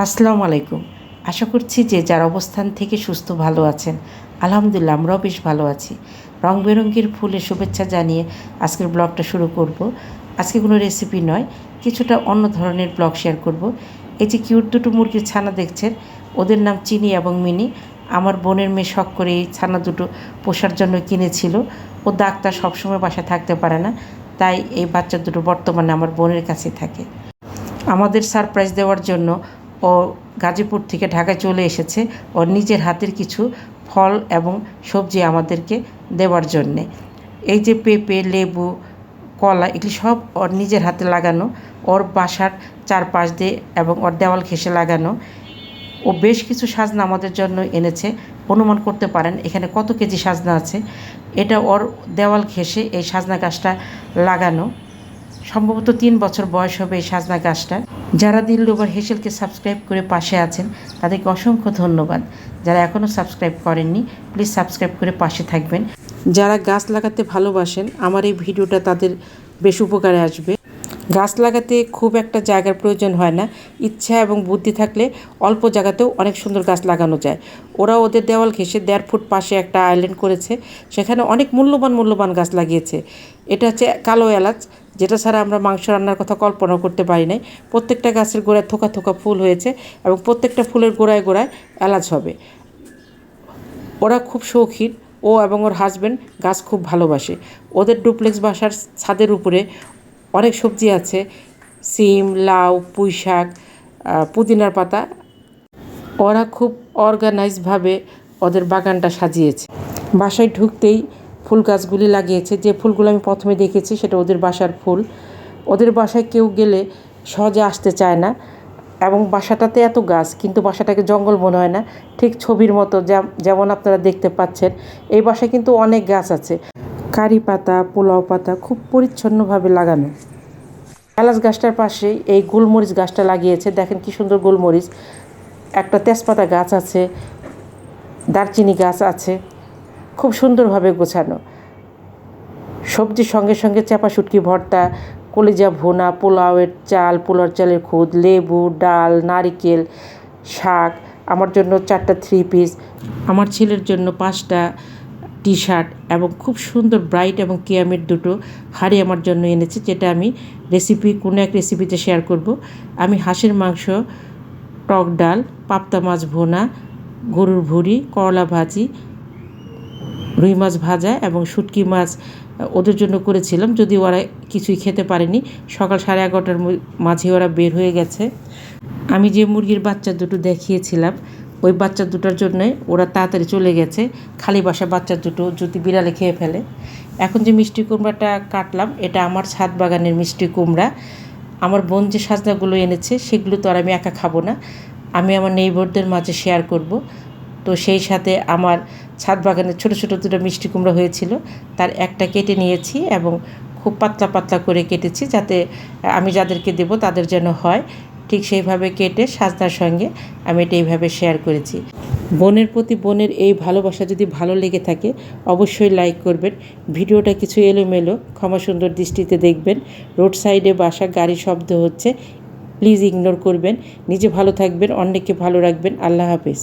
আসসালামু আলাইকুম। আশা করছি যে যার অবস্থান থেকে সুস্থ ভালো আছেন, আলহামদুলিল্লাহ আমরাও বেশ ভালো আছি। রং বেরঙ্গের ফুলের শুভেচ্ছা জানিয়ে আজকের ব্লগটা শুরু করব। আজকে কোনো রেসিপি নয়, কিছুটা অন্য ধরনের ব্লগ শেয়ার করব। এই যে কিউট দুটো মুরগির ছানা দেখছেন, ওদের নাম চিনি এবং মিনি। আমার বোনের মেয়ে শখ করে এই ছানা দুটো পোষার জন্য কিনেছিল। ও ডাক্তার সবসময় বাসায় থাকতে পারে না, তাই এই বাচ্চা দুটো বর্তমানে আমার বোনের কাছে থাকে। আমাদের সারপ্রাইজ দেওয়ার জন্য ও গাজীপুর থেকে ঢাকায় চলে এসেছে। ওর নিজের হাতের কিছু ফল এবং সবজি আমাদেরকে দেওয়ার জন্যে। এই যে পেঁপে, লেবু, কলা, এগুলি সব ওর নিজের হাতে লাগানো। ওর বাসার চারপাশ দিয়ে এবং ওর দেওয়াল ঘেঁষে লাগানো। ও বেশ কিছু সাজনা আমাদের জন্য এনেছে। অনুমান করতে পারেন, এখানে কত কেজি সাজনা আছে? এটা ওর দেওয়াল ঘেঁষে এই সাজনা গাছটা লাগানো। সম্ভবত তিন বছর বয়স হবে এই সাজনা গাছটা যারা দিল দিলরুবার হেসেলকে সাবস্ক্রাইব করে পাশে আছেন, তাদেরকে অসংখ্য ধন্যবাদ। যারা এখনও সাবস্ক্রাইব করেননি, প্লিজ সাবস্ক্রাইব করে পাশে থাকবেন। যারা গাছ লাগাতে ভালোবাসেন, আমার এই ভিডিওটা তাদের বেশ উপকারে আসবে। গাছ লাগাতে খুব একটা জায়গার প্রয়োজন হয় না। ইচ্ছা এবং বুদ্ধি থাকলে অল্প জায়গাতেও অনেক সুন্দর গাছ লাগানো যায়। ওরা ওদের দেওয়াল ঘেঁষে দেড় ফুট পাশে একটা আইল্যান্ড করেছে, সেখানে অনেক মূল্যবান মূল্যবান গাছ লাগিয়েছে। এটা হচ্ছে কালো এলাচ। যেটা ছাড়া আমরা মাংস রান্নার কথা কল্পনা করতে পারি নাই। প্রত্যেকটা গাছের গোড়ায় থোকা থোকা ফুল হয়েছে এবং প্রত্যেকটা ফুলের গোড়ায় গোড়ায় এলাচ হবে। ওরা খুব শৌখিন। ও এবং ওর হাজব্যান্ড গাছ খুব ভালোবাসে। ওদের ডুপ্লেক্স বাসার ছাদের উপরে অনেক সবজি আছে। সিম, লাউ পুঁই শাক পুদিনার পাতা। ওরা খুব অর্গানাইজভাবে ওদের বাগানটা সাজিয়েছে। বাসায় ঢুকতেই ফুল গাছগুলি লাগিয়েছে। যে ফুলগুলো আমি প্রথমে দেখেছি সেটা ওদের বাসার ফুল। ওদের বাসায় কেউ গেলে সহজে আসতে চায় না। এবং বাসাটাতে এত গাছ, কিন্তু বাসাটাকে জঙ্গল মনে হয় না। ঠিক ছবির মতো যেমন আপনারা দেখতে পাচ্ছেন, এই বাসায় কিন্তু অনেক গাছ আছে। কারি পাতা, পোলাও পাতা খুব পরিচ্ছন্নভাবে লাগানো। এলাচ গাছটার পাশেই এই গোলমরিচ গাছটা লাগিয়েছে। দেখেন কি সুন্দর গোলমরিচ। একটা তেজপাতা গাছ আছে, দারচিনি গাছ আছে। খুব সুন্দরভাবে গোছানো। সবজির সঙ্গে সঙ্গে চাপা শুটকি, ভর্তা, কলিজা ভুনা, পোলাওয়ের চাল পোলার চালের খুদ, লেবু, ডাল, নারিকেল, শাক, আমার জন্য চারটা থ্রি পিস আমার ছেলের জন্য পাঁচটা টি শার্ট এবং খুব সুন্দর ব্রাইট এবং কেয়ামের দুটো হাড়ি আমার জন্য এনেছে, যেটা আমি রেসিপি কোনো এক রেসিপিতে শেয়ার করব। আমি হাঁসের মাংস, টক ডাল পাপ্তা মাছ ভোনা, গরুর ভুড়ি, করলা ভাজি রুই মাছ ভাজা এবং শুটকি মাছ ওদের জন্য করেছিলাম। যদি ওরা কিছুই খেতে পারেনি, সকাল সাড়ে এগারোটার মাঝে ওরা বের হয়ে গেছে। আমি যে মুরগির বাচ্চা দুটো দেখিয়েছিলাম, ওই বাচ্চা দুটোর জন্যে ওরা তাড়াতাড়ি চলে গেছে। খালি বাসা বাচ্চা দুটো যদি বিড়ালে খেয়ে ফেলে। এখন যে মিষ্টি কুমড়াটা কাটলাম, এটা আমার ছাদ বাগানের মিষ্টি কুমড়া। আমার বোন যে সাজনাগুলো এনেছে, সেগুলো তো আর আমি একা খাব না। আমি আমার নেইবরদের মাঝে শেয়ার করব। তো সেই সাথে আমার ছাদ বাগানে ছোটো ছোটো দুটো মিষ্টি কুমড়া হয়েছিল, তার একটা কেটে নিয়েছি এবং খুব পাতলা পাতলা করে কেটেছি যাতে আমি যাদেরকে দেব তাদের যেন হয়। ঠিক সেইভাবে কেটে সাজনার সঙ্গে আমি এটা এইভাবে শেয়ার করেছি। বোনের প্রতি বোনের এই ভালোবাসা যদি ভালো লেগে থাকে, অবশ্যই লাইক করবেন। ভিডিওটা কিছু এলোমেলো, ক্ষমা সুন্দর দৃষ্টিতে দেখবেন। রোড সাইডে বাসা গাড়ি শব্দ হচ্ছে প্লিজ ইগনোর করবেন। নিজে ভালো থাকবেন, অন্যকে ভালো রাখবেন। আল্লাহ হাফেজ।